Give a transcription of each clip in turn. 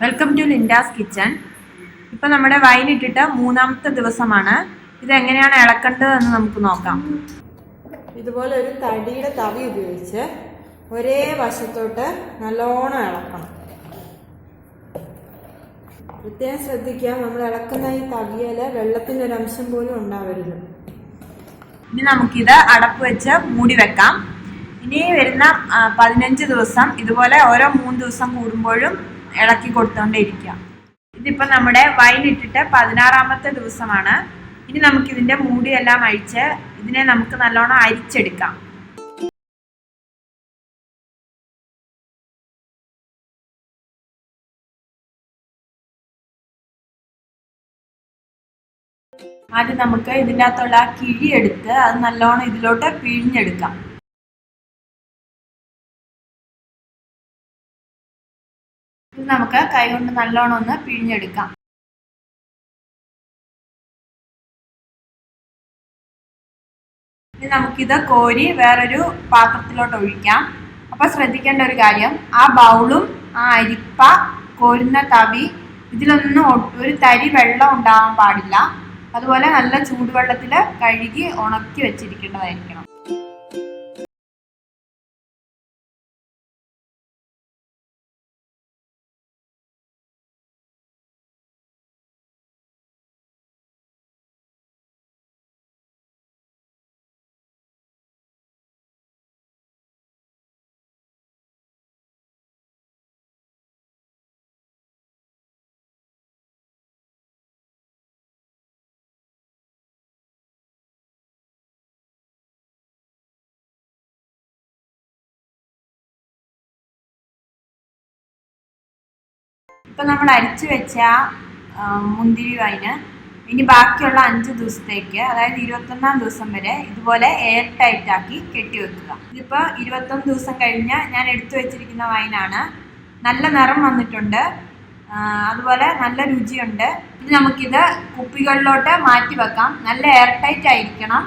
Welcome to Linda's kitchen ഇപ്പം നമ്മുടെ wine ഇട്ടിട്ട് മൂന്നാമത്തെ ദിവസമാണ്. ഇത് എങ്ങനെയാണ് ഇളക്കേണ്ടതെന്ന് നമുക്ക് നോക്കാം. ഇതുപോലെ ഒരു തടിയുടെ തവി ഉപയോഗിച്ച് ഒരേ വശത്തോട്ട് നല്ലോണം ഇളക്കണം. പ്രത്യേകം ശ്രദ്ധിക്കുക നമ്മൾ ഇളക്കുന്ന ഈ തവിയൽ വെള്ളത്തിന്റെ ഒരു അംശം പോലും ഉണ്ടാവരുത്. ഇനി നമുക്കിത് അടപ്പ് വെച്ച് മൂടി വെക്കാം. ഇനി വരുന്ന പതിനഞ്ച് ദിവസം ഇതുപോലെ ഓരോ മൂന്ന് ദിവസം കൂടുമ്പോഴും ഇളക്കി കൊടുത്തോണ്ടേയിരിക്കാം ഇതിപ്പോൾ നമ്മുടെ വൈൻ ഇട്ടിട്ട് പതിനാറാമത്തെ ദിവസമാണ്. ഇനി നമുക്കിതിന്റെ മൂടിയെല്ലാം അഴിച്ച് ഇതിനെ നമുക്ക് നല്ലോണം അരിച്ചെടുക്കാം. ആദ്യം നമുക്ക് ഇതിന്റെ അകത്തുള്ള കിഴി എടുത്ത് അത് നല്ലോണം ഇതിലോട്ട് പിഴിഞ്ഞെടുക്കാം. ഇത് നമുക്ക് കൈകൊണ്ട് നല്ലോണം ഒന്ന് പിഴിഞ്ഞെടുക്കാം. ഇനി നമുക്കിത് കോരി വേറൊരു പാത്രത്തിലോട്ട് ഒഴിക്കാം. അപ്പൊ ശ്രദ്ധിക്കേണ്ട ഒരു കാര്യം ആ ബൗളും ആ അരിപ്പ കോരുന്ന തവി ഇതിലൊന്നും ഒരു തരി വെള്ളം ഉണ്ടാവാൻ പാടില്ല. അതുപോലെ നല്ല ചൂടുവെള്ളത്തിൽ കഴുകി ഉണക്കി വെച്ചിരിക്കേണ്ടതായിരിക്കണം. ഇപ്പൊ നമ്മൾ അരിച്ചു വെച്ച മുന്തിരി വൈന് ഇനി ബാക്കിയുള്ള അഞ്ച് ദിവസത്തേക്ക് അതായത് ഇരുപത്തൊന്നാം ദിവസം വരെ ഇതുപോലെ എയർ ടൈറ്റ് ആക്കി കെട്ടി വെക്കുക. ഇതിപ്പോൾ ഇരുപത്തൊന്ന് ദിവസം കഴിഞ്ഞ് ഞാൻ എടുത്തു വെച്ചിരിക്കുന്ന വൈനാണ് നല്ല നിറം വന്നിട്ടുണ്ട്. അതുപോലെ നല്ല രുചിയുണ്ട്. ഇത് നമുക്കിത് കുപ്പികളിലോട്ട് മാറ്റി വെക്കാം. നല്ല എയർ ടൈറ്റ് ആയിരിക്കണം.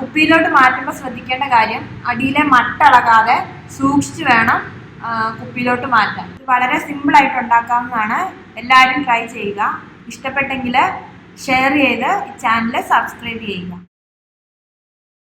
കുപ്പിയിലോട്ട് മാറ്റുമ്പോൾ ശ്രദ്ധിക്കേണ്ട കാര്യം അടിയിലെ മട്ടളകാതെ സൂക്ഷിച്ച് വേണം കുപ്പിയിലോട്ട് മാറ്റാൻ. വളരെ സിമ്പിൾ ആയിട്ട് ഉണ്ടാക്കാവുന്നതാണ്. എല്ലാവരും ട്രൈ ചെയ്യുക. ഇഷ്ടപ്പെട്ടെങ്കിൽ ഷെയർ ചെയ്ത് ചാനൽ സബ്സ്ക്രൈബ് ചെയ്യുക.